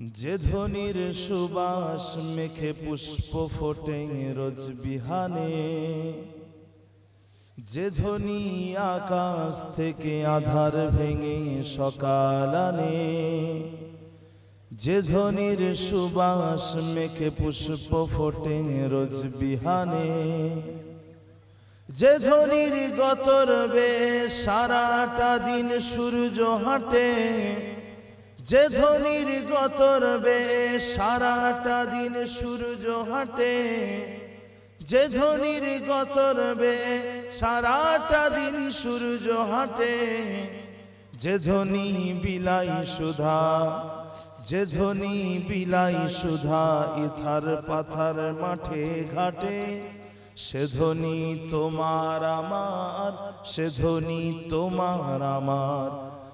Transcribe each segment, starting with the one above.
যে ধ্বনির সুবাস মেখে পুষ্প ফোটে রোজ বিহানে, যে ধ্বনি আকাশ থেকে আধার ভেঙে সকাল আনে, যে ধ্বনির সুবাস মেখে পুষ্প ফোটে রোজ বিহানে, যে ধ্বনির গতর বে সারাটা দিন সূর্য হাঁটে যে ধ্বনির গতর বে সারাটা দিন সূর্য হাঁটে, যে ধ্বনির গতর বে সারাটা দিন সূর্য হাঁটে, যে ধ্বনি বিলাই সুধা, যে ধ্বনি বিলাই সুধা ইথার পাথার মাঠে ঘাটে, সে ধনি তোমার আমার, সে ধনি তোমার আমার।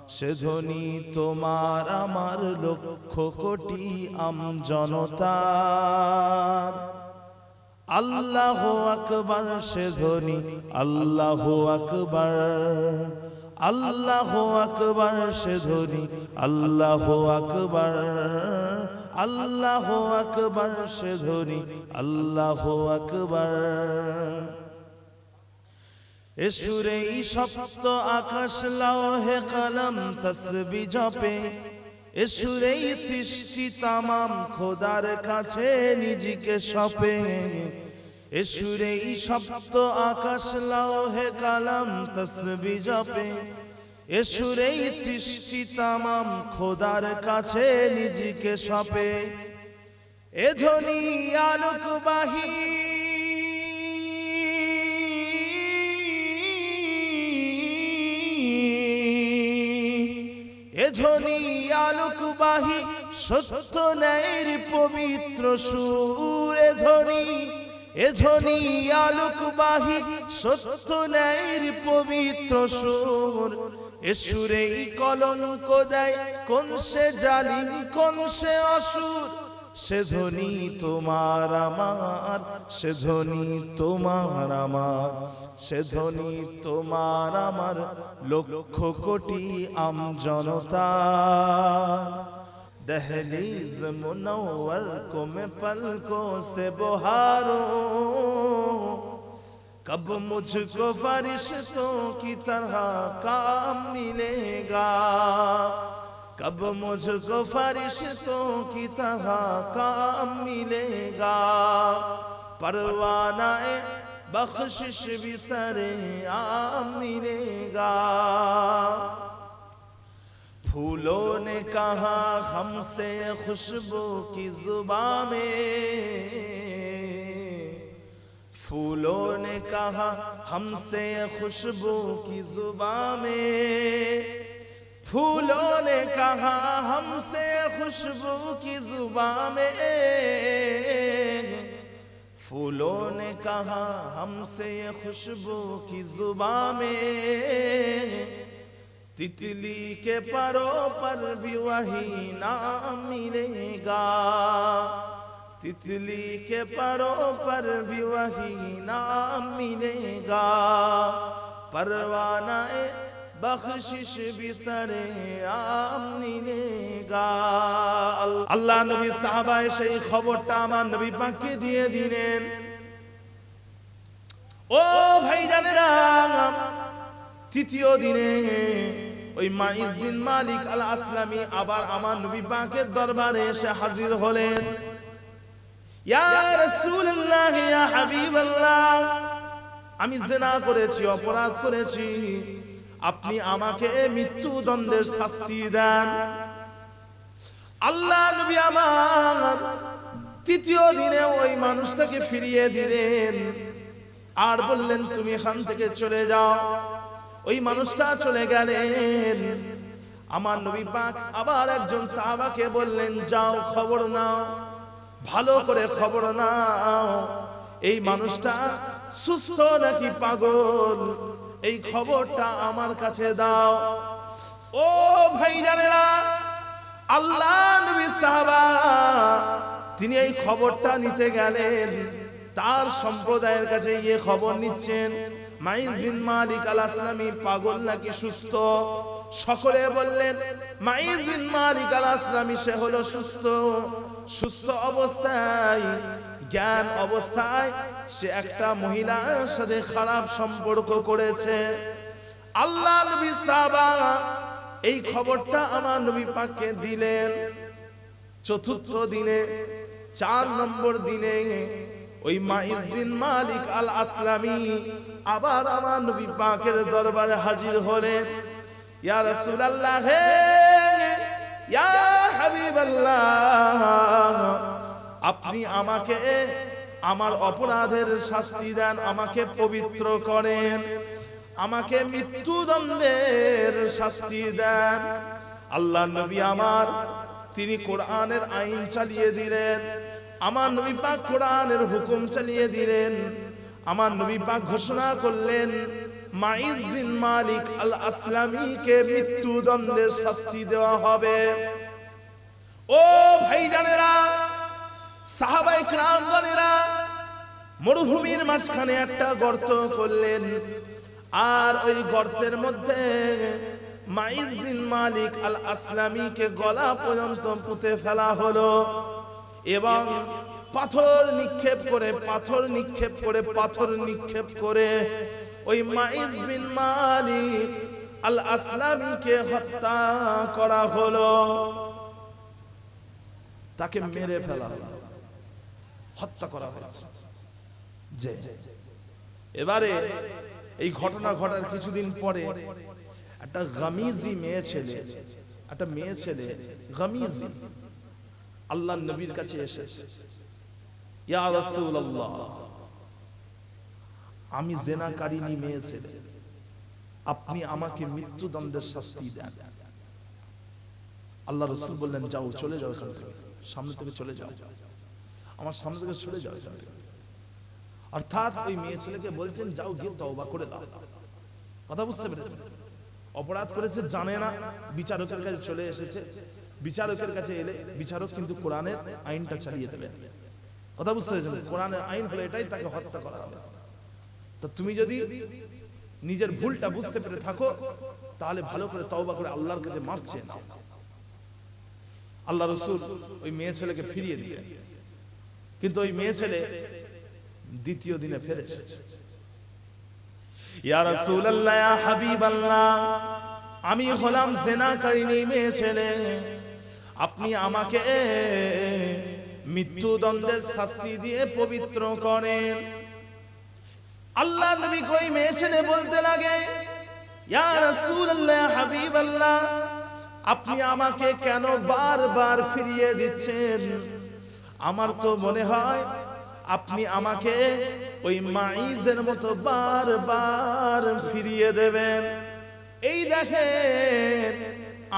সে ধ্বনি তোমার আমার লক্ষ কোটি আম জনতার আল্লাহ আকবার, সে ধ্বনি আল্লাহ আকবার। আল্লাহ আকবার, সে ধ্বনি আল্লাহ আকবার। আল্লাহ আকবার, সে ধ্বনি আল্লাহ আকবার। এসুরেই সপ্ত আকাশ লাও হে কলম, তসবি জপে। এসুরেই সৃষ্টি তামাম, খোদার কাছে নিজেকে সপে। এসুরেই সপ্ত আকাশ লাও হে কলম, তসবি জপে। এসুরেই সৃষ্টি তামাম, খোদার কাছে নিজেকে সপে। এ ধ্বনি আলোকবাহী আলোকবাহী সত্য ন্যায়ের পবিত্র সুর ধ্বনি। এ ধ্বনি আলোকবাহী, সত্য ন্যায়ের পবিত্র সুর। এ সুরেই কলঙ্ক দেয়, কোন সে জালিম, কোন সে অসুর। সে ধ্বনি তোমার আমার, সে ধ্বনি তোমার আমার। সে ধ্বনি তোমার আমার, লক্ষ কোটি আম জনতা। दहलीज मुनव्वर को मैं पलकों से बहारूं। कब मुझको फरिश्तों की तरह काम मिलेगा? कब मुझको फरिश्तों की तरह काम मिलेगा? परवाना बख्शिश भी सरे आम मिलेगा। پھولوں نے کہا ہم سے خوشبو کی زباں میں۔ پھولوں نے کہا، ہم سے خوشبو کی زباں میں۔ پھولوں نے کہا، ہم سے خوشبو کی زباں میں۔ پھولوں نے کہا، ہم سے خوشبو کی زباں میں۔ परों पर भी वही नाम मिलेगा तितली के परों पर भी वही नाम मिलेगा परवाना बख्शिश भी सरे आम मिलेगा আল্লাহ নবী সাহাবায় সেই খবরটা আমার নবী পাককে দিয়ে দিলেন ও ভাই জানেরা তৃতীয় দিনে ওই মাইজ বিন মালিক আল আসলামী আবার আমার নবী পাকের দরবারে এসে হাজির হলেন। আমি জেনা করেছি, অপরাধ করেছি। আপনি আমাকে মৃত্যুদণ্ডের শাস্তি দেন। আল্লাহ নবী আমার তৃতীয় দিনে ওই মানুষটাকে ফিরিয়ে দিলেন। আর বললেন, তুমি এখান থেকে চলে যাও। ওই মানুষটা চলে গেলেন। আমার নবী পাক আবার একজন সাহাবাকে বললেন, যাও, খবর নাও, ভালো করে খবর নাও। এই মানুষটা সুস্থ নাকি পাগল? এই খবরটা আমার কাছে দাও। ও ভাই জানেরা আল্লাহ নবী সাহাবা, তিনি এই খবরটা নিতে গেলেন। তার সম্প্রদায়ের কাছে গিয়ে খবর নিচ্ছেন। মাইজ বিন মালিক আল আসলামী পাগল নাকি সুস্থ? সকলে বললেন, মাইজ বিন মালিক আল আসলামী সে হলো সুস্থ। সুস্থ অবস্থায়, জ্ঞান অবস্থায় সে একটা মহিলার সাথে খারাপ সম্পর্ক করেছে। আল্লাহ নবী সাহাবা এই খবরটা আমার নবী পাককে দিলেন। চতুর্থ দিনে, চার নম্বর দিনে ওই মাইজ বিন মালিক আল আসলামী আবার আমার নবী পাকের দরবারে হাজির হলেন। ইয়া রাসূলুল্লাহ, হে ইয়া হাবিবাল্লাহ, আপনি আমাকে আমার অপরাধের শাস্তি দেন, আমাকে পবিত্র করেন, আমাকে মৃত্যুদণ্ডের শাস্তি দেন। আল্লাহ নবী আমার, তিনি কোরআনের আইন চালিয়ে দিলেন। আমার নবী পাক কোরআনের হুকুম চালিয়ে দিলেন। আমার নবী পাক ঘোষণা করলেন মাইজ বিন মালিক আল আসলামীকে মৃত্যুদণ্ডের শাস্তি দেওয়া হবে। ও ভাইজানেরা সাহাবাই ক্রামগণেরা, মরুভূমির মাঝখানে একটা গর্ত করলেন। আর ওই গর্তের মধ্যে মাইজ বিন মালিক আল আসলামীকে গলা পর্যন্ত পুঁতে ফেলা হলো। এবং পাথর নিক্ষেপ করে, পাথর নিক্ষেপ করে, পাথর নিক্ষেপ করে ওই মাইজ বিন মালিক আল আসলামীকে হত্যা করা হলো। তাকে মেরে ফেলা হলো। হত্যা করা হয়েছে। যে এবারে এই ঘটনা ঘটার কিছুদিন পরে একটা গামিজি মেয়ে ছেলে, একটা মেয়ে ছেলে, গামিজি আল্লাহ নবীর কাছে এসেছে আমি জেনাকারিনী মেয়ে ছেলে, আপনি আমাকে মৃত্যুদণ্ডের শাস্তি দেন। আল্লাহ রসুল বললেন, যাও, চলে যাও এখান থেকে, সামনে থেকে চলে যাও, আমার সামনে থেকে চলে যাও এখান থেকে। অর্থাৎ ওই মেয়ে ছেলেকে বলছেন, যাও, গিয়ে তওবা করে দাও। কথা বুঝতে পেরেছেন? অপরাধ করেছে, জানে না, বিচারকের কাছে চলে এসেছে। বিচারকের কাছে এলে বিচারক কিন্তু কোরআনের আইনটা চালিয়ে দেবে। কথা বুঝতে পেরেছেন? কোরআনের আইন হলে এটাই তাকে হত্যা করা হবে। তা তুমি যদি নিজের ভুলটা বুঝতে পেরে থাকো, তাহলে ভালো করে তওবা করে আল্লাহর কাছে মারছে না আল্লাহ রসুল ওই মেয়ে ছেলেকে ফিরিয়ে দিয়ে কিন্তু ওই মেয়ে ছেলে দ্বিতীয় দিনে ফিরে এসেছে। ইয়া রাসূলুল্লাহ, ইয়া হাবিবাল্লাহ, আমি হলাম জেনাকারিনী মেয়ে ছেলে। আপনি আমাকে মৃত্যুদণ্ডের শাস্তি দিয়ে পবিত্র করেন। আল্লাহ নবী কই মেয়ে ছেলে বলতে লাগে ইয়া রাসূলুল্লাহ হাবিবাল্লাহ আপনি আমাকে কেন বারবার ফিরিয়ে দিচ্ছেন? আমার তো মনে হয় আপনি আমাকে ওই মাইজের মতো বারবার ফিরিয়ে দেবেন। এই দেখেন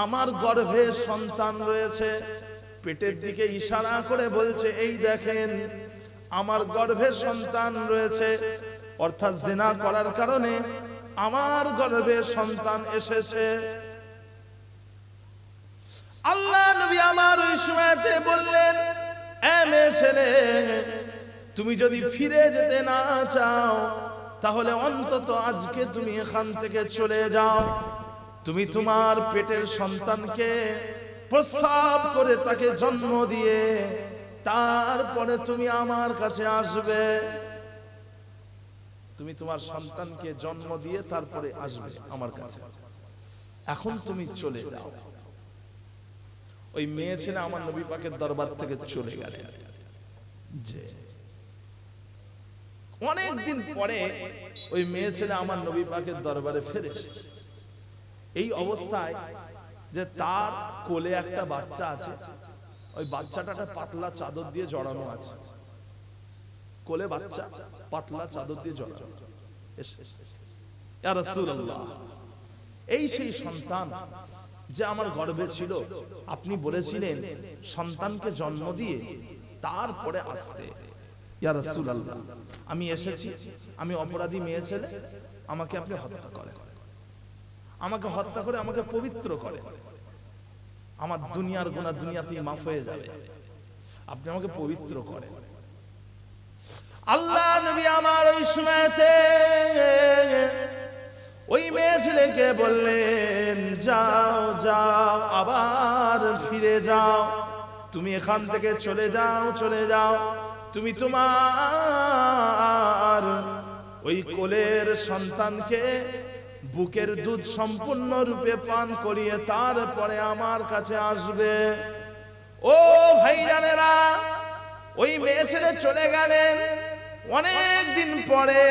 আমার গর্ভে সন্তান রয়েছে। পেটের দিকে ইশারা করে বলছে, এই দেখেন, আমার গর্ভে সন্তান রয়েছে। অর্থাৎ জেনা করার কারণে আমার গর্ভে সন্তান এসেছে। আল্লাহ নবী আমার ওই সময়তে বললেন ছেলে, তুমি যদি ফিরে যেতে না চাও, তাহলে অন্তত আজকে তুমি এখান থেকে চলে যাও। তুমি তোমার পেটের সন্তানকে প্রস্রাব করে তাকে জন্ম দিয়ে তারপরে তুমি আমার কাছে আসবে। তুমি তোমার সন্তানকে জন্ম দিয়ে তারপরে আসবে আমার কাছে। এখন তুমি চলে যাও। ওই মেয়ে ছেলে আমার নবী পাকের দরবার থেকে চলে গেলে। যে অনেকদিন পরে ওই মেয়ে ছেলে আমার নবী পাকের দরবারে ফিরে এসেছে। এই অবস্থায় যে তার কোলে একটা বাচ্চা আছে, ওই বাচ্চাটা একটা পাতলা চাদর দিয়ে জড়ানো আছে। কোলে বাচ্চা পাতলা চাদর দিয়ে জড়ানো। এই সেই সন্তান যে আমার গর্ভে ছিল। আপনি বলেছিলেন, সন্তানকে জন্ম দিয়ে তারপরে আসতে। আমি এসেছি, আমি অপরাধী মেয়ে ছেলে, আমাকে আপনি হত্যা করেন। আমাকে হত্যা করে, আমাকে পবিত্র করে। আমার দুনিয়ার গুণা দুনিয়াতেই মাফ হয়ে যাবে। আপনি আমাকে পবিত্র করেন। আল্লাহ নবী আমার ওই সময়তে ওই মেয়ে বললেন, যাও যাও, আবার ফিরে যাও। তুমি এখান থেকে চলে যাও চলে যাও। তুমি তোমার ওই কোলের সন্তানকে বুকের দুধ সম্পূর্ণ রূপে পান করিয়ে তারপরে আমার কাছে আসবে। ও ভাই জানেরা, ওই মেয়ে ছেলে চলে গেলেন অনেক দিন পরে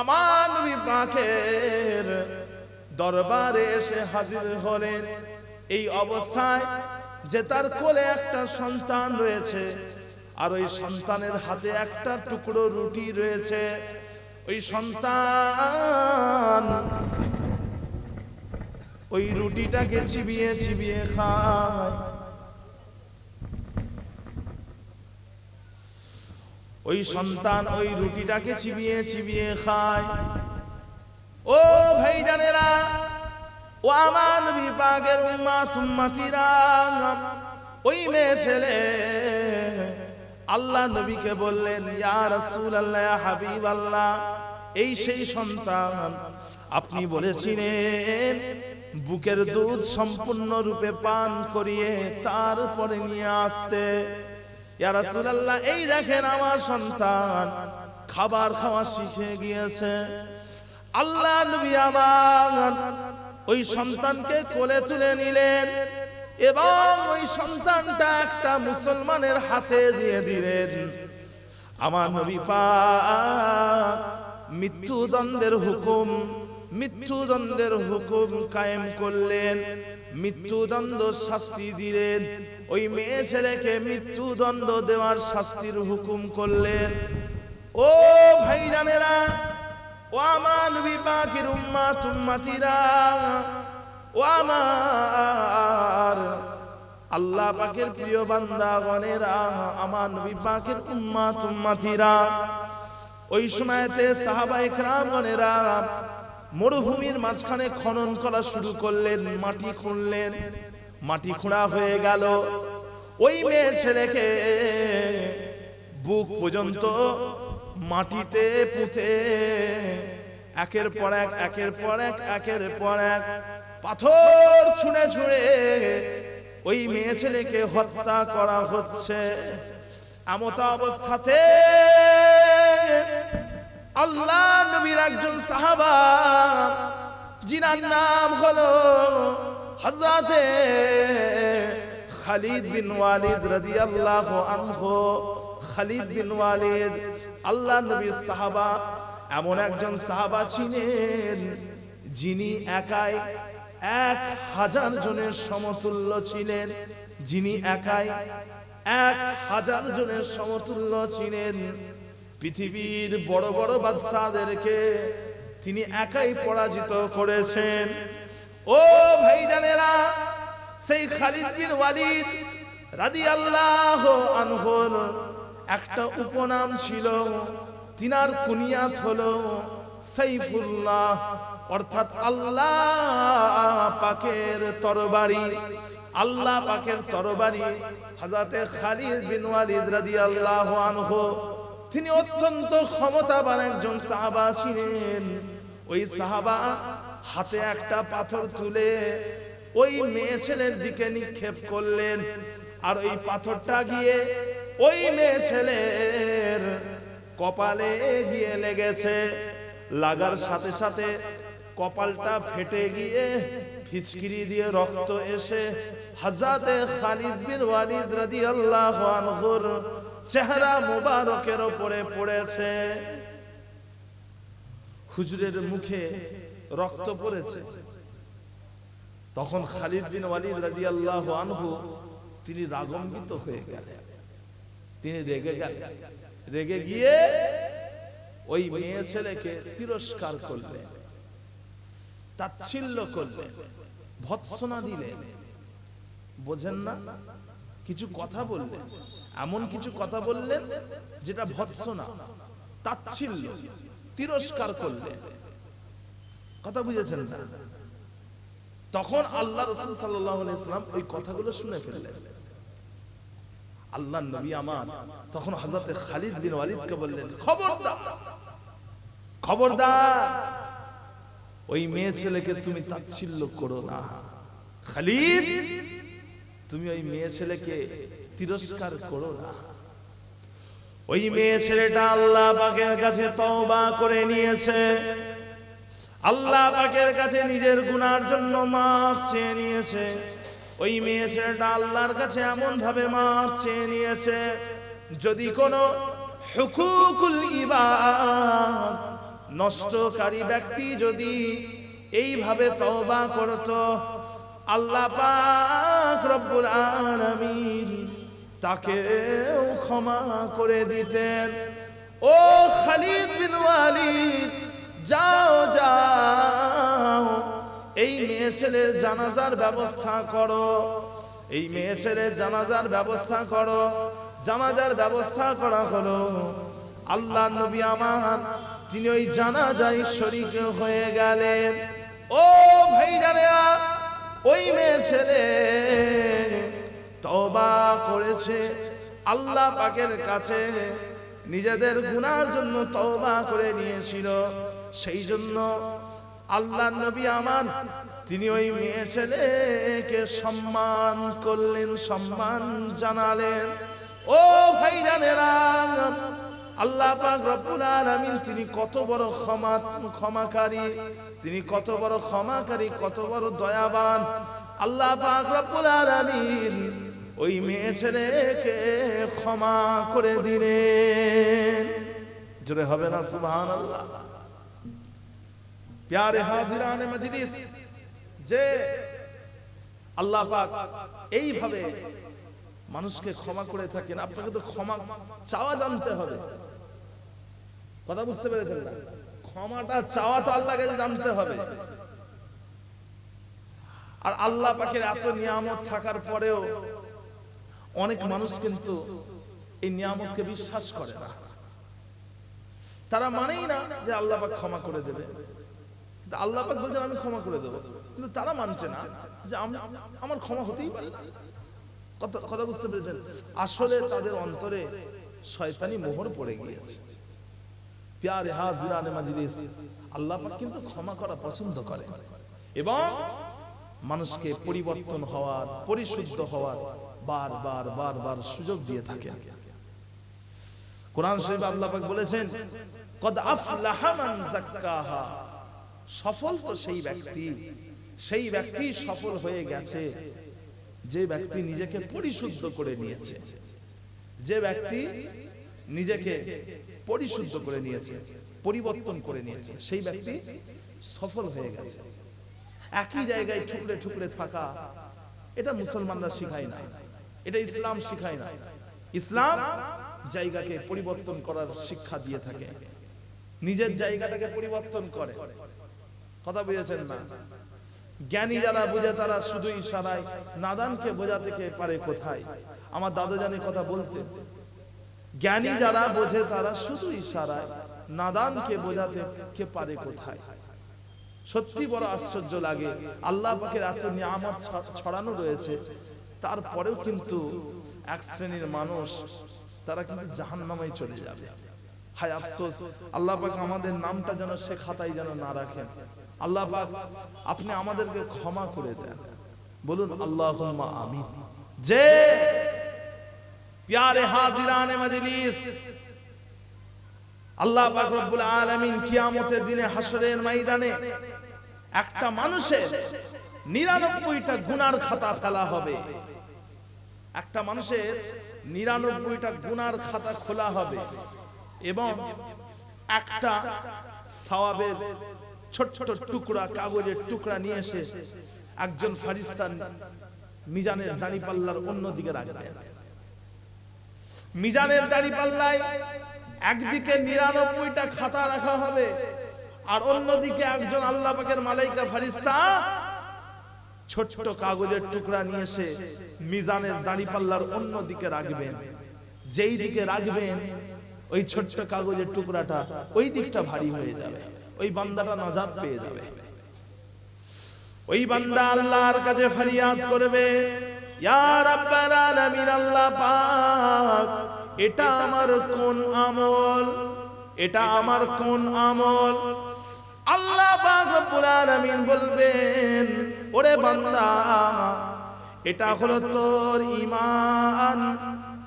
আমার নবী পাকের দরবারে এসে হাজির হলেন। এই অবস্থায় যে তার কোলে একটা সন্তান রয়েছে, আর ওই সন্তানের হাতে একটা টুকরো রুটি রয়েছে। ওই সন্তান, ওই রুটিটাকে চিবিয়ে চিবিয়ে খায়। ওই সন্তান ওই রুটিটাকে চিবিয়ে চিবিয়ে খায়। ও ভাই জানেরা, ও আমার বিপাকের উম্মা তুম্মাতিরা ওই মেয়ে ছেলে আল্লাহ নবীকে বললেন, ইয়া রাসূলুল্লাহ হাবিব আল্লাহ এই সেই সন্তান আপনি বলেছিলেন, বুকের দুধ সম্পূর্ণ রূপে পান করিয়ে তারপরে নিয়ে আসতে। ইয়া রাসূলুল্লাহ, এই দেখেন আমার সন্তান খাবার খাওয়া শিখে গিয়েছে। আল্লাহ নবী আমার ওই সন্তানকে কোলে তুলে নিলেন। এবং ওই সন্তানটা একটা মুসলমানের হাতে দিয়ে দিলেন। আমার নবী পাক মৃত্যুদণ্ডের হুকুম মৃত্যুদণ্ডের হুকুম কায়েম করলেন, মৃত্যুদণ্ড শাস্তি দিলেন। ওই মেয়ে ছেলেকে মৃত্যুদণ্ড দেওয়ার শাস্তির হুকুম করলেন। ও ভাইজানেরা, ও আমার নবী পাকের উম্মা তুম্মাতিরা ও আমার আল্লাহ পাকের প্রিয় বান্দাগণেরা, আমার নবী পাকের উম্মা তুম্মাতিরা ওই সময়তে সাহাবা ইকরামগণেরা মরুভূমির মাঝখানে খনন করা শুরু করলেন, মাটি খুঁড়লেন, মাটি খোঁড়া হয়ে গেল। ওই মেয়ে ছেলেকে বুক পর্যন্ত মাটিতে পুঁতে, একের পর এক, একের পর এক, একের পর এক পাথর ছুঁড়ে ছুঁড়ে ওই মেয়ে ছেলেকে হত্যা করা হচ্ছে। এমত অবস্থাতে আল্লাহ নবীর একজন সাহাবা, জিনার নাম হলো হজরতে খালিদ বিন ওয়ালিদ রাদিয়াল্লাহু আনহু। খালিদ বিন ওয়ালিদ, আল্লাহ নবীর সাহাবা, এমন একজন সাহাবা ছিলেন যিনি একাই এক হাজার জনের সমতুল্য ছিলেন। যিনি একাই এক হাজার জনের সমতুল্য ছিলেন। পৃথিবীর বড় বড় বাদশাদেরকে তিনি একাই পরাজিত করেছেন। ও ভাইজানেরা, সেই খালিদ বিন ওয়ালিদ রাদিয়াল্লাহু আনহুর একটা উপনাম ছিল, তিনার কুনিয়াত হলো সাইফুল্লাহ, অর্থাৎ আল্লাহ পাকের তরবারি, আল্লাহ পাকের তরবারি হাজাতে খালিদ বিন ওয়ালিদ রাদিয়াল্লাহু আনহু, তিনি অত্যন্ত ক্ষমতাবান একজন সাহাবা ছিলেন। ওই সাহাবা হাতে একটা পাথর তুলে ওই মেয়ে ছেলের দিকে নিক্ষেপ করলেন। আর ওই পাথরটা গিয়ে ওই মেয়ে ছেলের কপালে গিয়ে লেগেছে। লাগার সাথে সাথে কপালটা ফেটে গিয়ে ফিচকিরি দিয়ে রক্ত এসে হাজাতে খালিদ বিন ওয়ালিদ রাদিয়াল্লাহু আনহুর চেহারা মুবারকের উপরে পড়েছে। হুজুরের মুখে রক্ত পড়েছে। তখন খালিদ বিন ওয়ালিদ রাদিয়াল্লাহু আনহু তিনি রাগম্বিত হয়ে গেলেন। তিনি রেগে গেলেন। রেগে গিয়ে ওই মেয়ে ছেলেকে তিরস্কার করলেন, তাচ্ছিল্য করলেন, ভৎসনা দিলেন। বোঝেন না? কিছু কথা বললেন, এমন কিছু কথা বললেন যেটা ভৎসনা, তাচ্ছিল্য, তিরস্কার করলেন। কথা বুঝেছেন না? তখন আল্লাহ রসুল সাল্লাহ ইসলাম ওই কথাগুলো শুনে ফেললেন। আল্লাহ নবী আমার, তখন হাজরতে খালিদ বিন ওয়ালিদকে বললেন, খবরদার খবরদার। ওই মেয়ে ছেলেকে তুমি তাচ্ছিল্য করো না। খালিদ, তুমি ওই মেয়ে ছেলেকে তিরস্কার করো না। ওই মেয়ে ছেলেটা আল্লাহ পাকের কাছে তওবা করে নিয়েছে। আল্লাহ পাকের কাছে নিজের গুনার জন্য মাফ চেয়ে নিয়েছে। ওই মেয়ে ছেলেটা আল্লাহর কাছে এমন ভাবে মাফ চেয়ে নিয়েছে, যদি কোনো হুকুকুল ইবাদ নষ্টকারী ব্যক্তি যদি এইভাবে তওবা করত, আল্লাহ রব্বুল আলামিন তাকেও ক্ষমা করে দিতেন। ও খালিদ বিন ওয়ালিদ, যাও যাও, এই মেয়ে ছেলের জানাজার ব্যবস্থা করো। এই মেয়ে ছেলের জানাজার ব্যবস্থা করো। জানাজার ব্যবস্থা করা হলো আল্লাহ নবী আমার তিনি ওই জানাজায় শরিক হয়ে গেলেন। ও ভাই ওই মেয়ে ছেলে তবা করেছে, আল্লাহ পাকের কাছে নিজেদের গুনার জন্য তওবা করে নিয়েছিল। সেই জন্য আল্লাহ নবী আমার, তিনি ওই মেয়ে ছেলেকে সম্মান করলেন, সম্মান জানালেন। ও ভাই জানেরা আল্লাহ পাক রব্বুল আলামিন তিনি কত বড় ক্ষমা, ক্ষমাকারী, তিনি কত বড় ক্ষমাকারী, কত বড় দয়াবান। আল্লাহ পাক রব্বুল আলামিন ওই মেয়ে ছেলেকে ক্ষমা করে দিলেন। জোরে হবে না, সুবহানাল্লাহ। প্যারে হাজিরানে মজলিস, যে আল্লাহ পাক এইভাবে মানুষকে ক্ষমা করে থাকেন, আপনাকে তো ক্ষমা, চাওয়া জানতে হবে। কথা বুঝতে পেরেছেন না? ক্ষমাটা চাওয়া তো আল্লাহ কাছে জানতে হবে। আর আল্লাহ পাকের এত নিয়ামত থাকার পরেও অনেক মানুষ কিন্তু এই নিয়ামতকে বিশ্বাস করে না। তারা মানেই না যে আল্লাহ পাক ক্ষমা করে দেবে। আল্লাহ পাক বলছেন, আমি ক্ষমা করে দেবো। কিন্তু তারা মানছে না যে আমি, আমার ক্ষমা হতেই পারে। কথা বুঝতে পেরেছেন? আসলে তাদের অন্তরে শয়তানি মোহর পড়ে গিয়েছে। প্যারে হাজিরানে মাজলিস। আল্লাহ পাক কিন্তু ক্ষমা করা পছন্দ করে। এবং মানুষকে পরিবর্তন হওয়ার, পরিশুদ্ধ হওয়ার বার বার বার বার সুযোগ দিয়ে থাকে কোরআন শরীফ আল্লাহ পাক বলেছেন, কদ আফলাহা মান যাক্কাহা। সফল তো সেই ব্যক্তি। সেই ব্যক্তি সফল হয়ে গেছে। যে ব্যক্তি নিজেকে পরিশুদ্ধ করে নিয়েছে। যে ব্যক্তি নিজেকে পরিশুদ্ধ করে নিয়েছে, পরিবর্তন করে নিয়েছে। সেই ব্যক্তি সফল হয়ে গেছে। একই জায়গায় ঠুকরে ঠুকরে থাকা, এটা মুসলমানরা শিখায় না। এটা ইসলাম শিখায় না। ইসলাম জায়গাকে পরিবর্তন করার শিক্ষা দিয়ে থাকে। নিজের জায়গাটাকে পরিবর্তন করে। কথা বুঝেছেন না? জ্ঞানী যারা বুঝে, তারা শুধু ইশারায়, নাদানকে বোঝাতে পারে কোথায়? আমার দাদা জানি কথা বলতে জ্ঞানী যারা বোঝে তারা শুধু ইশারায় নাদানকে বোঝাতে কে পারে কোথায়? সত্যি বড় আশ্চর্য লাগে। আল্লাহ পাকের এত নিয়ামত ছড়ানো রয়েছে। তারপরেও কিন্তু এক শ্রেণির মানুষ তারা কিন্তু জাহান্নামে চলে যাবে। হায় আফসোস আল্লাহ পাক আমাদের নামটা যেন সে খাতায় যেন না রাখেন। আল্লাহ পাক আপনি আমাদেরকে ক্ষমা করে দেন। বলুন আল্লাহ আমিন। যে প্যারে হাজিরানে মজলিস। আল্লাহ পাক রব্বুল আলামিন কিয়ামতের দিনে হাসরের ময়দানে একটা মানুষের নিরানব্বইটা গুনার খাতা ফেলা হবে। একটা মানুষের নিরানব্বইটা গুনার খাতা খোলা হবে এবং একটা সওয়াবের ছোট ছোট টুকরা, কাগজের টুকরা নিয়ে এসে একজন ফারিস্তান মিজানের দাড়ি পাল্লার অন্যদিকে রাখবেন। মিজানের দাড়ি পাল্লায় একদিকে নিরানব্বইটা খাতা রাখা হবে আর অন্যদিকে একজন আল্লাহ পাকের মালাইকা ফারিস্তা ছোট কাগজের টুকরা নিয়ে এসে মিজানের দাড়ি পাল্লার অন্য দিকে রাখবেন। যেই দিকে রাখবেন, ওই ছোট্ট কাগজের টুকরাটা ওই দিকটা ভারী হয়ে যাবে, ওই বান্দাটা নাজাত পেয়ে যাবে। ওই বান্দা আল্লাহর কাছে ফরিয়াদ করবে। এটা আমার কোন আমল? এটা আমার কোন আমল? আল্লাহ আলামিন বলবেন, ওরে বান্দা, এটা হলো তোর ঈমান,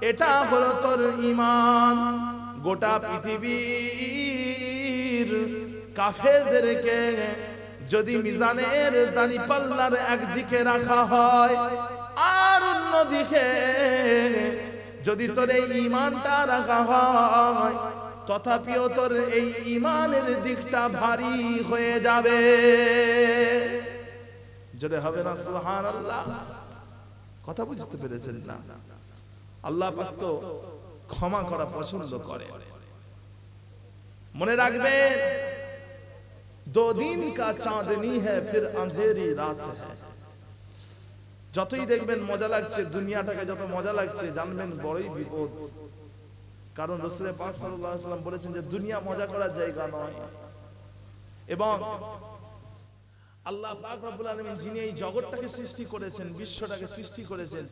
এটা হলো তোর ঈমান। গোটা পৃথিবীর কাফেরদেরকে যদি মিজানের দানি পাল্লার একদিকে রাখা হয় অন্যদিকে, যদি তোর এই ইমানটা রাখা হয়, তথাপিও তোর এই ইমানের দিকটা ভারী হয়ে যাবে। যদি হবে না সুহান আল্লাহ কথা বুঝতে পেরেছেন না? আল্লাহ পাক তো ক্ষমা করা পছন্দ করে। মনে রাখবেন দো দিন কা চাঁদনি হ্যাঁ ফির আঁধেরি রাত হ্যাঁ যতই দেখবেন মজা লাগছে দুনিয়াটাকে যত মজা লাগছে জানবেন বড়ই বিপদ। কারণ রসুলের পাক বলেছেন যে দুনিয়া মজা করার জায়গা নয়। এবং আল্লাহ পাক রব্বুল আলামিন যিনি এই জগৎটাকে সৃষ্টি করেছেন বিশ্বটাকে সৃষ্টি করেছেন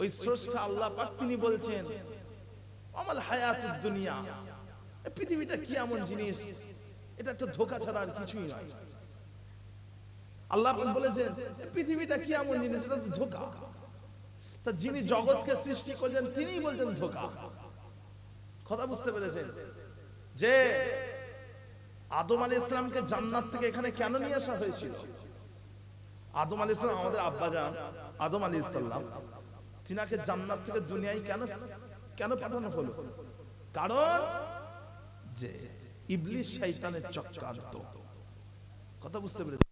ওই স্রষ্টা আল্লাহ পাক তিনি বলছেন আমাল হায়াতুদ দুনিয়া। পৃথিবীটা কি এমন জিনিস? এটা একটা ধোকা ছাড়া আর কিছুই নয়। আল্লাহ বলেছেন, পৃথিবীটা কি এমন জিনিস? ধোকা। তা যিনি জগৎকে সৃষ্টি বলছেন ধোকা। কথা বুঝতে পেরেছেন? যে আদম আলী ইসলামকে জান্নাত থেকে এখানে কেন নিয়ে আসা হয়েছিল? আদম আলী ইসলাম আমাদের আব্বাজান আদম আলী ইসলাম তিনাকে জান্নাত থেকে দুনিয়ায় কেন কেন পাঠানো হলো? কারণ যে ইবলিশ শয়তানের চক্রান্ত। কথা বুঝতে পেরেছেন?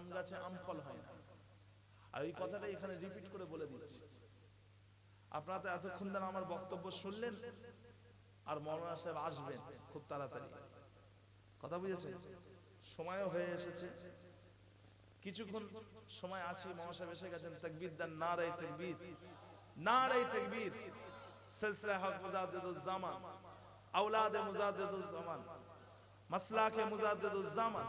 জাম গাছে আম ফল হয় না। আর এই কথাটা এখানে রিপিট করে বলে দিচ্ছি। আপনারা তো এতক্ষণ আমার বক্তব্য শুনলেন আর মৌলানা সাহেব আসবেন খুব তাড়াতাড়ি। কথা বুঝেছেন? সময়ও হয়ে এসেছে। কিছুক্ষণ সময় আছে, মৌলানা সাহেব এসে গেছেন, তাকবীর দেন না রে তাকবীর। না রে তাকবীর। সিলসিলা হক মুজাদ্দিদুজ জামান আওলাদ মুজাদ্দিদুজ জামান মাসলাকে মুজাদ্দিদুজ জামান